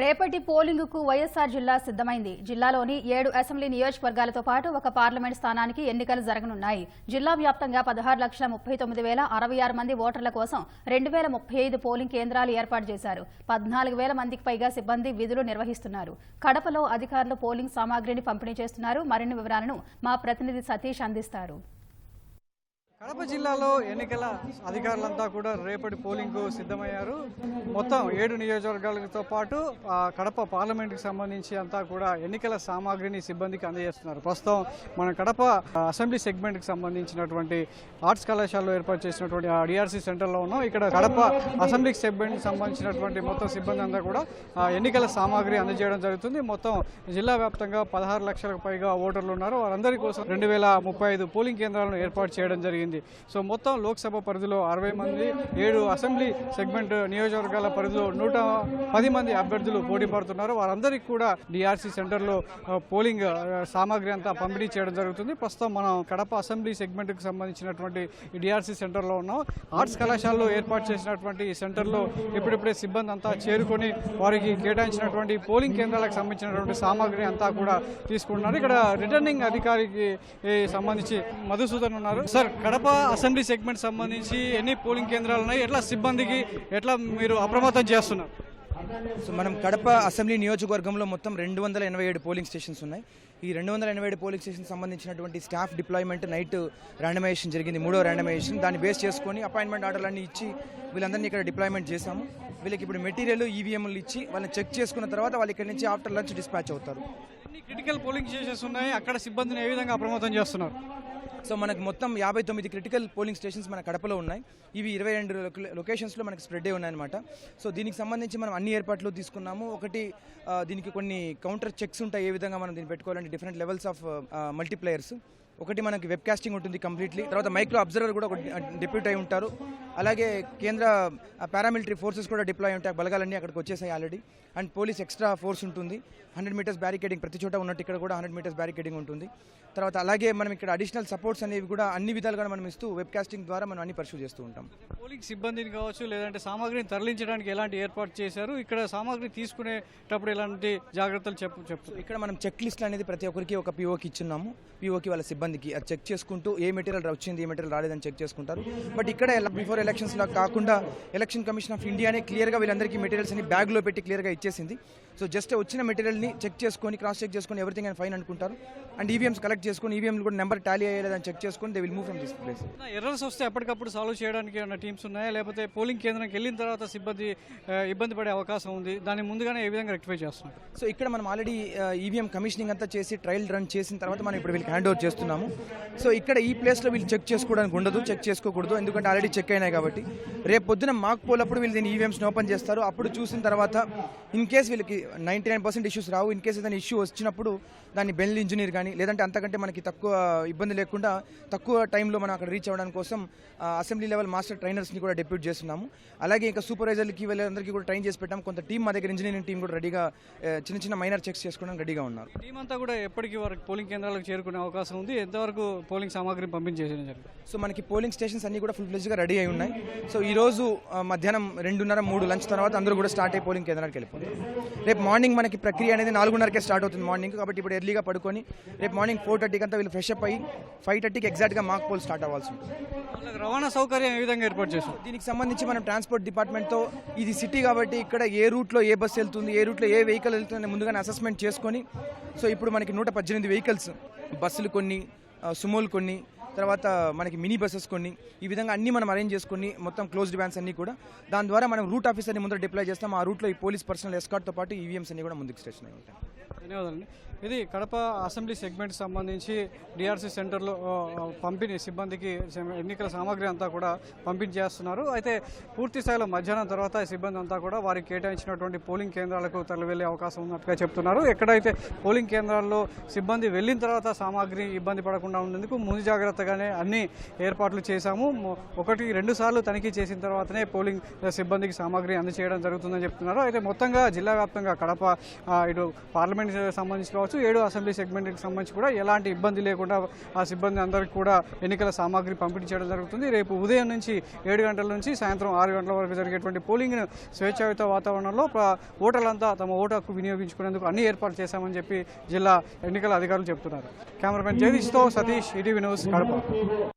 రేపటి పోలింగుకు వైఎస్ఆర్ జిల్లా సిద్దమైంది జిల్లాలోని ఏడు అసెంబ్లీ నియోజకవర్గాలతో పాటు ఒక పార్లమెంట్ స్థానానికి ఎన్నికలు జరగనున్నాయి. జిల్లా వ్యాప్తంగా పదహారు లక్షల ముప్పై తొమ్మిది వేల అరవై ఆరు మంది ఓటర్ల కోసం రెండు వేల ముప్పై ఐదు పోలింగ్ కేంద్రాలు ఏర్పాటు చేశారు. పద్నాలుగు వేల మందికి పైగా సిబ్బంది విధులు నిర్వహిస్తున్నారు. కడపలో అధికారులు పోలింగ్ సామాగ్రిని పంపిణీ చేస్తున్నారు. మరిన్ని వివరాలను మా ప్రతినిధి సతీష్ అందిస్తారు. కడప జిల్లాలో ఎన్నికల అధికారులంతా కూడా రేపటి పోలింగ్కు సిద్ధమయ్యారు. మొత్తం ఏడు నియోజకవర్గాలతో పాటు కడప పార్లమెంట్కి సంబంధించి అంతా కూడా ఎన్నికల సామాగ్రిని సిబ్బందికి అందజేస్తున్నారు. ప్రస్తుతం మన కడప అసెంబ్లీ సెగ్మెంట్కి సంబంధించినటువంటి ఆర్ట్స్ కళాశాలలో ఏర్పాటు చేసినటువంటి డిఆర్సీ సెంటర్లో ఉన్నాం. ఇక్కడ కడప అసెంబ్లీ సెగ్మెంట్కి సంబంధించినటువంటి మొత్తం సిబ్బంది అంతా కూడా ఎన్నికల సామాగ్రి అందజేయడం జరుగుతుంది. మొత్తం జిల్లా వ్యాప్తంగా పదహారు లక్షలకు పైగా ఓటర్లు ఉన్నారు. వారందరి కోసం రెండు వేల ముప్పై ఐదు పోలింగ్ కేంద్రాలను ఏర్పాటు చేయడం జరిగింది. సో మొత్తం లోక్సభ పరిధిలో అరవై మంది ఏడు అసెంబ్లీ సెగ్మెంట్ నియోజకవర్గాల పరిధిలో నూట పది మంది అభ్యర్థులు పోటీ పడుతున్నారు. వారందరికీ కూడా డిఆర్సీ సెంటర్లో పోలింగ్ సామాగ్రి అంతా పంపిణీ చేయడం జరుగుతుంది. ప్రస్తుతం మనం కడప అసెంబ్లీ సెగ్మెంట్కి సంబంధించినటువంటి డిఆర్సీ సెంటర్లో ఉన్నాం. ఆర్ట్స్ కళాశాలలో ఏర్పాటు చేసినటువంటి ఈ సెంటర్లో ఇప్పుడిప్పుడే సిబ్బంది అంతా చేరుకొని వారికి కేటాయించినటువంటి పోలింగ్ కేంద్రాలకు సంబంధించినటువంటి సామాగ్రి అంతా కూడా తీసుకుంటున్నారు. ఇక్కడ రిటర్నింగ్ అధికారికి సంబంధించి మధుసూదన్ ఉన్నారు. సార్ కడప అసెంబ్లీ సెగ్మెంట్ సంబంధించి ఎన్ని పోలింగ్ కేంద్రాలు ఉన్నాయి ఎట్లా సిబ్బందికి ఎట్లా మీరు అప్రమత్తం చేస్తున్నారు? సో మనం కడప అసెంబ్లీ నియోజకవర్గంలో మొత్తం రెండు వందల ఎనభై ఏడు పోలింగ్ స్టేషన్స్ ఉన్నాయి. ఈ రెండు వందల ఎనభై ఏడు పోలింగ్ స్టేషన్ సంబంధించినటువంటి స్టాఫ్ డిప్లాయ్మెంట్ నైట్ ర్యాండమైజేషన్ జరిగింది మూడో ర్యాండమైజేషన్ దాన్ని బేస్ చేసుకొని అపాయింట్మెంట్ ఆర్డర్లన్నీ ఇచ్చి వీళ్ళందరినీ ఇక్కడ డిప్లాయ్మెంట్ చేశాము. వీళ్ళకి ఇప్పుడు మెటీరియల్ ఈవీఎంలు ఇచ్చి వాళ్ళని చెక్ చేసుకున్న తర్వాత వాళ్ళు ఇక్కడ నుంచి ఆఫ్టర్ లంచ్ డిస్పాచ్ అవుతారు. క్రిటికల్ పోలింగ్ స్టేషన్స్ ఉన్నాయి? అక్కడ సిబ్బందిని ఏ విధంగా అప్రమత్తం చేస్తున్నారు? సో మనకు మొత్తం యాభై తొమ్మిది క్రిటికల్ పోలింగ్ స్టేషన్స్ మన కడపలో ఉన్నాయి. ఇవి ఇరవై రెండు లొకేషన్స్లో మనకి స్ప్రెడ్ అయి ఉన్నాయన్నమాట. సో దీనికి సంబంధించి మనం అన్ని ఏర్పాట్లు తీసుకున్నాము. ఒకటి దీనికి కొన్ని కౌంటర్ చెక్స్ ఉంటాయి. ఏ విధంగా మనం దీన్ని పెట్టుకోవాలంటే డిఫరెంట్ లెవెల్స్ ఆఫ్ మల్టీప్లేయర్స్ ఒకటి మనకి వెబ్ కాస్టింగ్ ఉంటుంది కంప్లీట్లీ తర్వాత మైక్రో అబ్జర్వర్ కూడా డిప్యూట్ అయి ఉంటారు. అలాగే కేంద్ర పారామిలిటరీ ఫోర్సెస్ కూడా డిప్లాయ్ ఉంటాయి. బలగాలన్నీ అక్కడికి వచ్చేసాయి already and police extra force ఉంటుంది. హండ్రెడ్ మీటర్స్ బ్యారికేడింగ్ ప్రతి చోట ఉన్నట్టు ఇక్కడ కూడా హండ్రెడ్ మీటర్స్ బ్యారికేడింగ్ ఉంటుంది. తర్వాత అలాగే మనం ఇక్కడ అడిషనల్ సపోర్ట్స్ అనేవి కూడా అన్ని విధాలుగా మనం ఇస్తూ వెబ్ కాస్టింగ్ ద్వారా మనం అన్ని పర్సూ చేస్తూ ఉంటాం. పోలింగ్ సిబ్బందిని కావచ్చు లేదంటే సామాగ్రిని తరలించడానికి ఎలాంటి ఏర్పాటు చేశారు? ఇక్కడ సామాగ్రి తీసుకునేటప్పుడు ఎలాంటి జాగ్రత్తలు చెప్పు చెప్పు ఇక్కడ మనం చెక్ లిస్ట్ అనేది ప్రతి ఒక్కరికి ఒక పీఓకి ఇచ్చున్నాము. పీఓకి వాళ్ళ సిబ్బందికి అది చెక్ చేసుకుంటూ ఏ మెటీరియల్ వచ్చింది ఏ మెటీరియల్ రాలేదని చెక్ చేసుకుంటారు. బట్ ఇక్కడ బిఫోర్ ఎలక్షన్స్ లా కాకుండా ఎలక్షన్ కమిషన్ ఆఫ్ ఇండియానే క్లియర్గా వీళ్ళందరికీ మెటీరియల్స్ అని బ్యాగ్లో పెట్టి క్లియర్గా ఇచ్చేసింది. సో జస్ట్ వచ్చిన మెటీరియల్ని చెక్ చేసుకొని క్రాస్ చెక్ చేసుకొని ఎవ్రీథింగ్ అండ్ ఫైన్ అనుకుంటారు. అండ్ ఈవీఎంస్ కలెక్ట్ చేసుకొని ఈవీఎంలు కూడా నెంబర్ టాలీ అయ్యేదని చెక్ చేసుకొని they will move from this place errors వస్తే ఎప్పటికప్పుడు సాల్వ్ చేయడానికి ఏమైనా టీమ్స్ ఉన్నాయా? లేకపోతే పోలింగ్ కేంద్రానికి వెళ్ళిన తర్వాత సిబ్బంది ఇబ్బంది పడే అవకాశం ఉంది. దాన్ని ముందుగానే ఏ విధంగా రెక్టిఫై చేస్తున్నారు? సో ఇక్కడ మనం ఆల్రెడీ ఈవీఎం కమిషనింగ్ అంతా చేసి ట్రయల్ రన్ చేసిన తర్వాత మనం ఇప్పుడు వీళ్ళకి హ్యాండ్ ఓవర్ చేస్తున్నాము. సో ఇక్కడ ఈ ప్లేస్లో వీళ్ళు చెక్ చేసుకోవడానికి ఉండదు చెక్ చేసుకోకూడదు. ఎందుకంటే ఆల్రెడీ చెక్ అయినాయి కాబట్టి. రేపు పొద్దున మాకు పోలప్పుడు వీళ్ళు దీన్ని ఈవీఎంస్ని ఓపెన్ చేస్తారు. అప్పుడు చూసిన తర్వాత ఇన్ కేస్ వీళ్ళకి నైంటీ నైన్ పర్సెంట్ ఇష్యూస్ రావు ఇన్ కేస్ ఏదైనా ఇష్యూ వచ్చినప్పుడు దాన్ని బెల్ ఇంజనీర్ కానీ లేదంటే అంతకంటే మనకి తక్కువ ఇబ్బంది లేకుండా తక్కువ టైంలో మనం అక్కడ రీచ్ అవ్వడానికి కోసం అసెంబ్లీ లెవెల్ మాస్టర్ ట్రైనర్స్ని కూడా డెప్యూట్ చేస్తున్నాము. అలాగే ఇంకా సూపర్వైజర్లకి వీళ్ళందరికీ కూడా ట్రైన్ చేసి పెట్టాము కొంత టీం మా దగ్గర ఇంజనీరింగ్ టీం కూడా రెడీగా చిన్న చిన్న మైనర్ చెక్స్ చేసుకోవడానికి రెడీగా ఉన్నారు. టీం అంతా కూడా ఎప్పటికీ వరకు పోలింగ్ కేంద్రాలకు చేరుకునే అవకాశం ఉంది. ఎంతవరకు పోలింగ్ సామాగ్రిని పంపించేసిన జరిగింది? సో మనకి పోలింగ్ స్టేషన్స్ అన్ని కూడా ఫుల్ ఫ్లెజ్గా రెడీ అయి ఉన్నాయి. సో ఈ రోజు ఆ, మధ్యాహ్నం రెండున్నర మూడు లంచ్ తర్వాత అందరూ కూడా స్టార్ట్ అయ్యి పోలింగ్ కేంద్రానికి వెళ్ళిపోతారు. రేపు మార్నింగ్ మనకి ప్రక్రియ అనేది నాలుగున్నరకే స్టార్ట్ అవుతుంది మార్నింగ్. కాబట్టి ఇప్పుడు ఎర్లీగా పడుకొని రేపు మార్నింగ్ ఫోర్ థర్టీకి అంతా వీళ్ళు ఫ్రెష్ అప్ అయ్యి ఫైవ్ థర్టీకి ఎగ్జాక్ట్గా మాక్ పోల్ స్టార్ట్ అవ్వాల్సి ఉంటుంది. రవాణా సౌకర్యం ఏ విధంగా ఏర్పాటు చేశారు? దీనికి సంబంధించి మనం ట్రాన్స్పోర్ట్ డిపార్ట్మెంట్తో ఇది సిటీ కాబట్టి ఇక్కడ ఏ రూట్లో ఏ బస్సు వెళ్తుంది ఏ రూట్లో ఏ వెహికల్ వెళ్తుంది ముందుగానే అసెస్మెంట్ చేసుకొని సో ఇప్పుడు మనకి నూట పద్దెనిమిది వెహికల్స్ బస్సులు కొన్ని సుమోలు కొన్ని తర్వాత మనకి మినీ బస్సెస్ కొన్ని ఈ విధంగా అన్ని మనం అరేంజ్ చేసుకొని మొత్తం క్లోజ్డ్ వ్యాన్స్ అన్ని కూడా. దాని ద్వారా మనం రూట్ ఆఫీసర్ని ముందర డిప్లాయ్ చేస్తాం. ఆ రూట్లో ఈ పోలీస్ పర్సనల్ ఎస్కాట్తో పాటు ఈవీఎంస్ అన్ని కూడా ముందుకు స్టేషన్ అయి ఉంటాయి. ధన్యవాదాలండి. ఇది కడప అసెంబ్లీ సెగ్మెంట్ సంబంధించి డిఆర్సీ సెంటర్లో పంపిణీ సిబ్బందికి ఎన్నికల సామాగ్రి అంతా కూడా పంపించేస్తున్నారు అయితే పూర్తి స్థాయిలో మధ్యాహ్నం తర్వాత సిబ్బంది అంతా కూడా వారికి కేటాయించినటువంటి పోలింగ్ కేంద్రాలకు తరలివెళ్ళే అవకాశం ఉన్నట్టుగా చెప్తున్నారు. ఎక్కడైతే పోలింగ్ కేంద్రాల్లో సిబ్బంది వెళ్ళిన తర్వాత సామాగ్రి ఇబ్బంది పడకుండా ఉండేందుకు ముందు జాగ్రత్తగానే అన్ని ఏర్పాట్లు చేశాము. ఒకటి రెండు సార్లు తనిఖీ చేసిన తర్వాతనే పోలింగ్ సిబ్బందికి సామాగ్రి అందజేయడం జరుగుతుందని చెప్తున్నారు. అయితే మొత్తంగా జిల్లా వ్యాప్తంగా కడప ఇటు పార్లమెంట్ సంబంధించి కావచ్చు ఏడు అసెంబ్లీ సెగ్మెంట్కి సంబంధించి కూడా ఎలాంటి ఇబ్బంది లేకుండా ఆ సిబ్బంది అందరికీ కూడా ఎన్నికల సామాగ్రి పంపిణీ చేయడం జరుగుతుంది. రేపు ఉదయం నుంచి ఏడు గంటల నుంచి సాయంత్రం ఆరు గంటల వరకు జరిగేటువంటి పోలింగ్ను స్వేచ్ఛాయుత వాతావరణంలో ఓటర్లంతా తమ ఓటు హక్కు వినియోగించుకునేందుకు అన్ని ఏర్పాట్లు చేశామని చెప్పి జిల్లా ఎన్నికల అధికారులు చెబుతున్నారు. కెమెరామెన్ జగదీష్తో సతీష్ ఈటీవీ న్యూస్ కడప.